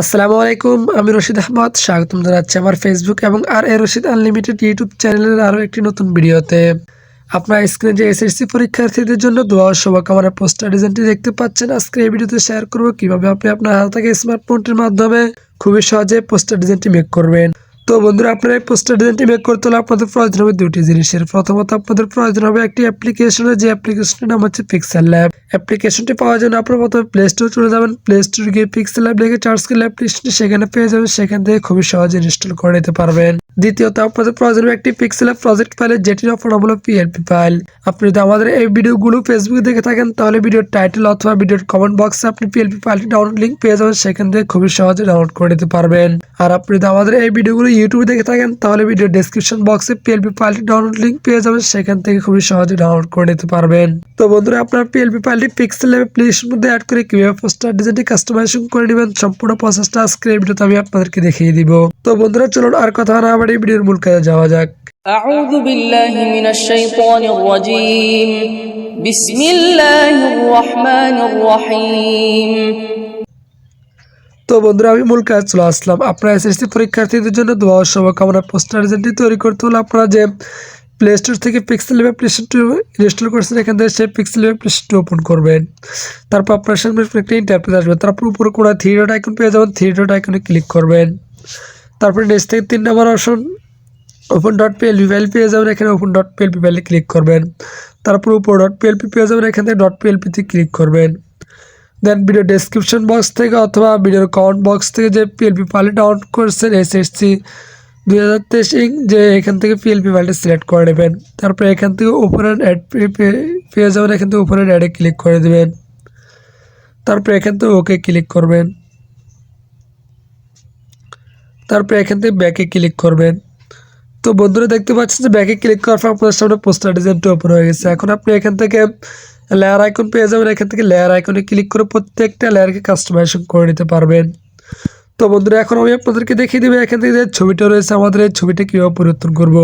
আসসালামু আলাইকুম, আমি রশিদ আহমদ। স্বাগতম জানাচ্ছি আমার ফেসবুক এবং R A Rashid unlimited YouTube চ্যানেলের আরও একটি নতুন ভিডিওতে। আপনার স্ক্রিনে যে এসএসসি পরীক্ষার্থীদের জন্য দোয়া শুভকামনা পোস্টার ডিজাইনটি দেখতে পাচ্ছেন আজকে এই ভিডিওতে শেয়ার করব কীভাবে আপনি আপনার হাত থেকে স্মার্টফোনটির মাধ্যমে খুবই সহজে পোস্টার ডিজাইনটি মেক করবেন। তো বন্ধুরা, আপনারা এই পোস্টার ডিজাইনটি মেক করতে হলে আপনাদের প্রয়োজন হবে দুটি জিনিসের। প্রথমত, আপনাদের প্রয়োজন হবে একটি অ্যাপ্লিকেশনের যে অ্যাপ্লিকেশনের নাম হচ্ছে পিক্সেল ল্যাব অ্যাপ্লিকেশনটি পাওয়ার জন্য আপনারা প্রথমে প্লে স্টোর চলে যাবেন। প্লে স্টোর গিয়ে পিক্সেল ল্যাব লিখে চার্জ করলে অ্যাপ্লিকেশনটি সেখানে পেয়ে যাবেন। সেখান থেকে খুবই সহজে ইনস্টল করে নিতে পারবেন। দ্বিতীয়ত, আপনাদের প্রয়োজন একটি পিক্সেল ল্যাব প্রজেক্ট ফাইল যেটির নাম হলো পিএলপি ফাইল আপনি যদি আমাদের এই ভিডিওগুলো ফেসবুকে দেখে থাকেন, তাহলে ভিডিওর টাইটেল অথবা ভিডিওর কমেন্ট বক্সে আপনি পিএলপি ফাইলটি ডাউনলোড লিঙ্ক পেয়ে যাবেন। সেখান থেকে খুবই সহজে ডাউনলোড করে নিতে পারবেন। আর আপনি যদি আমাদের এই ভিডিওগুলো ইউটিউবে দেখে থাকেন, তাহলে ভিডিও ডেসক্রিপশন বক্সে পিএলপি ফাইলটি ডাউনলোড লিঙ্ক পেয়ে যাবেন। সেখান থেকে খুবই সহজে ডাউনলোড করে নিতে পারবেন। তো বন্ধুরা, আপনার পিএলপি ফাইলটি পিক্সেল ল্যাবে প্লেসের মধ্যে অ্যাড করে কিভাবে পোস্টার ডিজাইনটি কাস্টমাইজেশন করে নেবেন সম্পূর্ণ প্রসেসটা আজকে এই ভিডিওতে আমি আপনাদেরকে দেখিয়ে দিব তো বন্ধুরা চলুন আর কথা না আবার এই ভিডিওর মূল কাজে যাওয়া যাক أعوذ بالله من الشيطان الرجيم بسم الله الرحمن الرحيم তো বন্ধুরা আমি মূল কাজ চলে আসলাম আপনারা এসএসসি পরীক্ষার্থীদের জন্য দোয়া ও শুভকামনা পোস্টার ডিজাইনটি তৈরি করতে হলে আপনারা যে প্লে স্টোর থেকে পিক্সেল অ্যাপ্লিকেশনটি ইনস্টল করছেন, এখান থেকে সেই পিক্সেল অ্যাপ্লিকেশনটি ওপেন করবেন। তারপর আপনার সামনে একটা ইন্টারপ্রেস আসবে, তারপর উপরে কোনো থ্রি ডট আইকন পেয়ে যাবেন থ্রি ডট আইকনে ক্লিক করবেন। তারপর নেক্সট থেকে তিন নম্বর option open dot PLP file পেয়ে যাবেন, এখানে ওপেন ডট পিএলপি ফাইলে ক্লিক করবেন। তারপর উপর ডট পিএলপি পেয়ে যাবেন, এখান থেকে ডট পিএলপিতে ক্লিক করবেন। দেন ভিডিও ডেসক্রিপশন বক্স থেকে অথবা ভিডিওর কমেন্ট বক্স থেকে যে পিএলপি ফাইলটা ডাউনলোড করছেন এসএসসি দুই হাজার তেইশ যে এখান থেকে পিএলপি ফাইলটা সিলেক্ট করে নেবেন। তারপরে এখান থেকে ওপেন অ্যাড পেয়ে যাবেন, এখান থেকে ওপেন অ্যাডে ক্লিক করে দেবেন। তারপরে এখান থেকে ওকে ক্লিক করবেন। তারপরে এখান থেকে ব্যাকে ক্লিক করবেন। তো বন্ধুরা দেখতে পাচ্ছেন যে ব্যাকে ক্লিক করার পর আপনার সামনে পোস্টার ডিজাইনটা ওপেন হয়ে গেছে। এখন আপনি এখান থেকে লেয়ার আইকন পেয়ে যাবেন। এখান থেকে লেয়ার আইকনে ক্লিক করে প্রত্যেকটা লেয়ারকে কাস্টমাইজেশন করে নিতে পারবেন। তো বন্ধুরা, এখন আমি আপনাদেরকে দেখিয়ে দেবো এখান থেকে যে ছবিটা রয়েছে, আমাদের এই ছবিটা কীভাবে পরিবর্তন করব।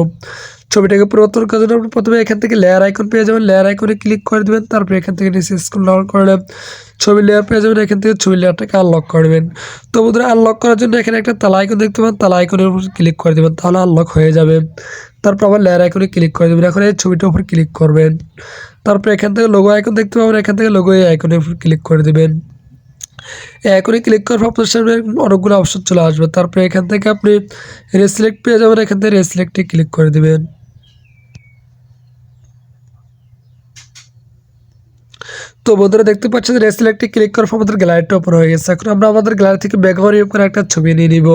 ছবিটাকে পরিবর্তন করার জন্য আপনি প্রথমে এখান থেকে লেয়ার আইকন পেয়ে যাবেন। লেয়ার আইকনে ক্লিক করে দেবেন, তারপরে এখান থেকে নিচে স্কুল ডাউন করলে ছবি লেয়ার পেয়ে যাবেন, এখান থেকে ছবি লেয়ারটাকে আনলক করবেন তো বন্ধুরা আনলক করার জন্য এখানে একটা তালা আইকন দেখতে পাবেন। তালা আইকনের উপর ক্লিক করে দেবেন, তাহলে আনলক হয়ে যাবে। তারপর আবার লেয়ার আইকনে ক্লিক করে দেবেন, এখন এই ছবিটার উপর ক্লিক করবেন। তারপর এখান থেকে লোগো আইকন দেখতে পাবেন, এখান থেকে লোগো এই আইকনের উপর ক্লিক করে দেবেন। আইকনে ক্লিক করার আপনার সামনে অনেকগুলো অপশন চলে আসবে। তারপরে এখান থেকে আপনি রেসিলেক্ট পেয়ে যাবেন, এখান থেকে রেসিলেক্টে ক্লিক করে দেবেন। তো বন্ধুরা দেখতে পাচ্ছেন রেসিলেক্টে ক্লিক করার পর আমাদের গ্যালারিটা ওপেন হয়ে গেছে। এখন আমরা আমাদের গ্যালারি থেকে ব্যাকগ্রাউন্ড রিমুভ করে একটা ছবি নিয়ে নিব।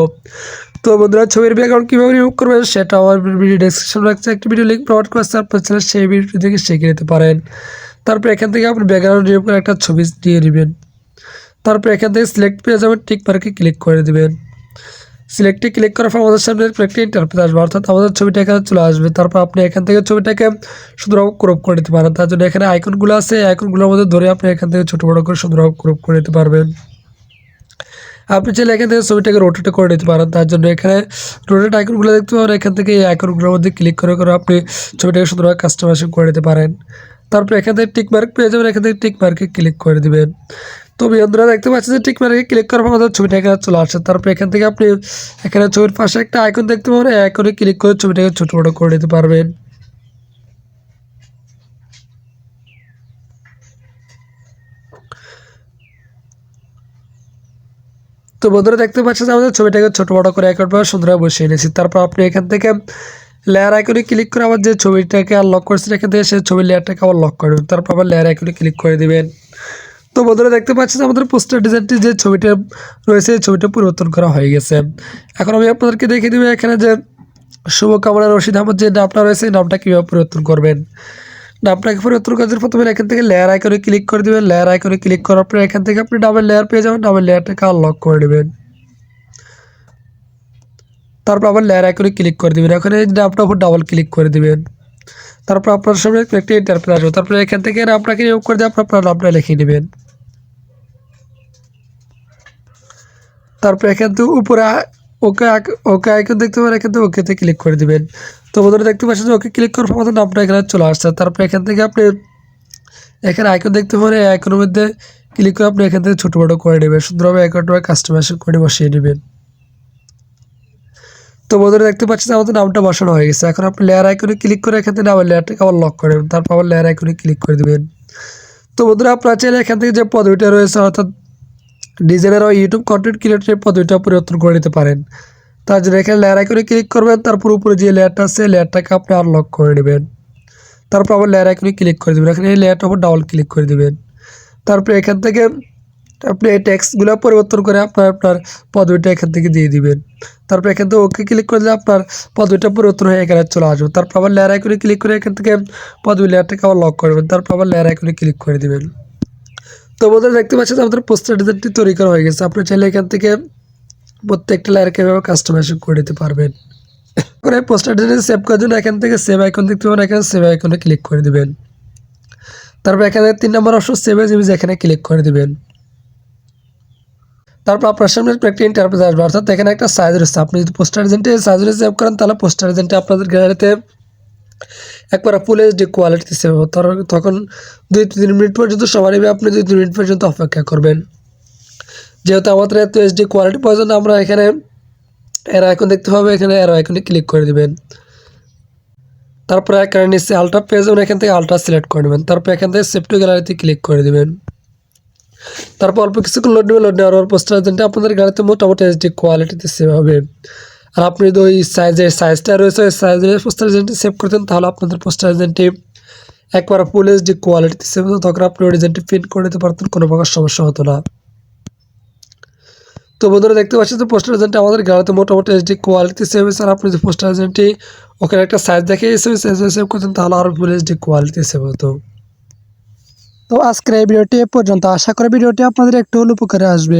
তো বন্ধুরা, ছবির ব্যাকগ্রাউন্ড কীভাবে রিমুভ করবেন সেটা আমার ভিডিও ডেসক্রিপশন রাখছে একটি ভিডিও লিঙ্ক প্রোভাইড করছে আপনার চ্যানেল সেই ভিডিও থেকে শিখে নিতে পারেন। তারপর এখান থেকে আপনি ব্যাকগ্রাউন্ড রিমুভ করে একটা ছবি নিয়ে নেবেন। তারপর এখান থেকে সিলেক্ট পেয়ে যাবেন টিক মার্কে ক্লিক করে দেবেন। সিলেক্টে ক্লিক করার পর আমাদের সামনে একটা ইন্টারপ্রেট আসবে। অর্থাৎ আমাদের ছবিটা এখানে চলে আসবে। তারপর আপনি এখান থেকে ছবিটাকে সুন্দরভাবে ক্রপ করে নিতে পারেন। তার জন্য এখানে আইকনগুলো আছে আইকনগুলোর মধ্যে ধরে আপনি এখান থেকে ছোটো বড়ো করে সুন্দরভাবে ক্রপ করে নিতে পারবেন। আপনি চাইলে এখান থেকে ছবিটাকে রোটেট করে নিতে পারেন। তার জন্য এখানে রোটেট আইকনগুলো দেখতে পাবেন। এখান থেকে এই আইকনগুলোর মধ্যে ক্লিক করে করে আপনি ছবিটাকে সুন্দরভাবে কাস্টমাইজেশন করে নিতে পারেন। তারপর এখান থেকে টিক মার্ক পেয়ে যাবেন। এখান থেকে টিক মার্কে ক্লিক করে দিবেন। তো বন্ধুরা দেখতে পাচ্ছেন যে টিক মার্কে ক্লিক করার পর আমাদের ছবিটা এখানে চলে আসছে। তারপর এখান থেকে আপনি এখানে ছবির পাশে একটা আইকন দেখতে পাবেন। আইকনে ক্লিক করে ছবিটাকে ছোটো বড়ো করে নিতে পারবেন। তো বন্ধুরা দেখতে পাচ্ছেন যে আমাদের ছবিটাকে ছোটো বড়ো করে একবার সুন্দরভাবে বসিয়ে এনেছি তারপর আপনি এখান থেকে লেয়ার আইকনে ক্লিক করে আবার যে ছবিটাকে আনলক করছেন, এখান থেকে সেই ছবির লেয়ারটাকে আবার লক করবেন তারপর আবার লেয়ার আইকনে ক্লিক করে দিবেন। তো বন্ধুরা দেখতে পাচ্ছেন আমাদের পোস্টার ডিজাইনটি যে ছবিটা রয়েছে, এই ছবিটা পরিবর্তন করা হয়ে গেছে। এখন আমি আপনাদেরকে দেখিয়ে দেবো এখানে যে শুভকামনা রশিদ আহমদ যে নামটা রয়েছে, এই নামটা কীভাবে পরিবর্তন করবেন। নামটাকে পরিবর্তন করার প্রথমে এখান থেকে লেয়ার আইকনে ক্লিক করে দেবেন। লেয়ার আইকনে ক্লিক করার পরে এখান থেকে আপনি ডাবল লেয়ার পেয়ে যাবেন। ডাবল লেয়ারটাকে আনলক করে নেবেন তারপর আবার লেয়ার আইকনে ক্লিক করে দেবেন। এখন এই নামটার উপর ডাবল ক্লিক করে দেবেন। তারপর আপনার সামনে একটি ইন্টারপ্রেট আসবে। তারপরে এখান থেকে আপনাকে নিয়োগ করে দিয়ে আপনার আপনার নামটা লিখে নেবেন তারপর এখান থেকে উপরে ওকে ওকে আইকন দেখতে পারেন, এখান থেকে ওকেতে ক্লিক করে দিবেন। তো বন্ধুরা দেখতে পাচ্ছেন যে ওকে ক্লিক করার পর আমাদের নামটা এখানে চলে আসছে। তারপর এখান থেকে আপনি এখানে আইকন দেখতে পারেন আইকনের মধ্যে ক্লিক করে আপনি এখান থেকে ছোটো বড়ো করে নেবেন। সুন্দরভাবে অ্যাকাউন্টে কাস্টমাইজেশন করে বসিয়ে নেবেন। তো বন্ধুরা দেখতে পাচ্ছেন আমাদের নামটা বসানো হয়ে গেছে। এখন আপনি লেয়ার আইকনে ক্লিক করে এখান থেকে আবার লেয়ারটাকে আবার লক করে তারপর আবার লেয়ার আইকনে ক্লিক করে দেবেন। তো বন্ধুরা আপনারা চাইলে এখান থেকে যে পদবিটা রয়েছে, অর্থাৎ ডিজাইনার ও ইউটিউব কন্টেন্ট ক্রিয়েটরের পদবিটা পরিবর্তন করে নিতে পারেন। তার জন্য এখানে লেয়ার আইকনে ক্লিক করবেন, তারপর উপরে যে লেয়ারটা আছে লেয়ারটাকে আপনি আনলক করে নেবেন। তারপর আবার লেয়ার আইকনে ক্লিক করে দেবেন, এখানে এই লেয়ারটার উপর ডাবল ক্লিক করে দেবেন। তারপরে এখান থেকে আপনি এই ট্যাক্সগুলো পরিবর্তন করে আপনার আপনার পদবিটা এখান থেকে দিয়ে দিবেন। তারপর এখান থেকে ওকে ক্লিক করে দিলে আপনার পদবিটা পরিবর্তন হয়ে এখানে চলে আসবে। তারপর আবার লেয়ার আইকনে ক্লিক করে এখান থেকে পদবি লেয়ারটাকে আবার লক করবেন তারপর আবার লেয়ার আইকনে ক্লিক করে দিবেন। তো বন্ধুরা দেখতে পাচ্ছেন আমাদের পোস্টার ডিজাইনটি তৈরি করা হয়ে গেছে। আপনি চাইলে এখান থেকে প্রত্যেকটা লেয়ারকে এভাবে কাস্টমাইজেশন করে দিতে পারবেন। এখন এই পোস্টার ডিজাইন সেভ করার জন্য এখান থেকে সেভ আইকন দেখতে পাবেন। এখানে সেভ আইকনে ক্লিক করে দেবেন। তারপর এখানে তিন নম্বর অপশন সেভ এজ ইমেজ এখানে ক্লিক করে দেবেন। তারপর আপনার সামনে একটা ইন্টারপ্রেস আসবে। অর্থাৎ এখানে একটা সাইজ রয়েছে। আপনি যদি পোস্টার এজেন্টে সাইজ সেভ করেন, তাহলে পোস্টার এজেন্টে আপনাদের গ্যালারিতে একবার ফুল এইচডি কোয়ালিটিতে সেভ তখন দুই তিন মিনিট পর্যন্ত সবার নেবে আপনি দুই তিন মিনিট পর্যন্ত অপেক্ষা করবেন। যেহেতু আমাদের এত এইচডি কোয়ালিটি প্রয়োজন আমরা এখানে এর আইকন দেখতে হবে এখানে এর আইকনে ক্লিক করে দিবেন। তারপরে এখানে নিচে আলট্রা পেজ এবং এখান থেকে আলট্রা সিলেক্ট করে নেবেন। তারপর এখান থেকে সেফটি গ্যালারিতে ক্লিক করে দেবেন। তারপর অল্প কিছুক্ষণ লোড নেবে লোড নেওয়ার পর পোস্টার আপনাদের গাড়িতে মোটামুটি এইচডি কোয়ালিটিতে সেভ হবে। আর আপনি যদি ওই সাইজের সাইজটা রয়েছে, ওই সাইজের পোস্টার এজেন্টে সেভ করতেন তাহলে আপনাদের পোস্টার এজেন্টে একবার ফুল এইচডি কোয়ালিটিতে সেভ হতো। তখন আপনি ওই ডিজাইনটি প্রিন্ট করে নিতে পারতেন, কোনো প্রকার সমস্যা হতো না। তো বন্ধুরা, দেখতে পাচ্ছেন যে পোস্টার এজেন্টে আমাদের গাড়িতে মোটামুটি এইচডি কোয়ালিটি সেভ হয়েছে। আর আপনি যদি পোস্টার এজেন্টটি ওখানে একটা সাইজ দেখে এসে সেভ সেভ করতেন, তাহলে আরও ফুল এইচডি কোয়ালিটি সেভ হতো। তো আজকের এই ভিডিওটি এ পর্যন্ত। আশা করি ভিডিওটি আপনাদের একটু হলে উপকারে আসবে।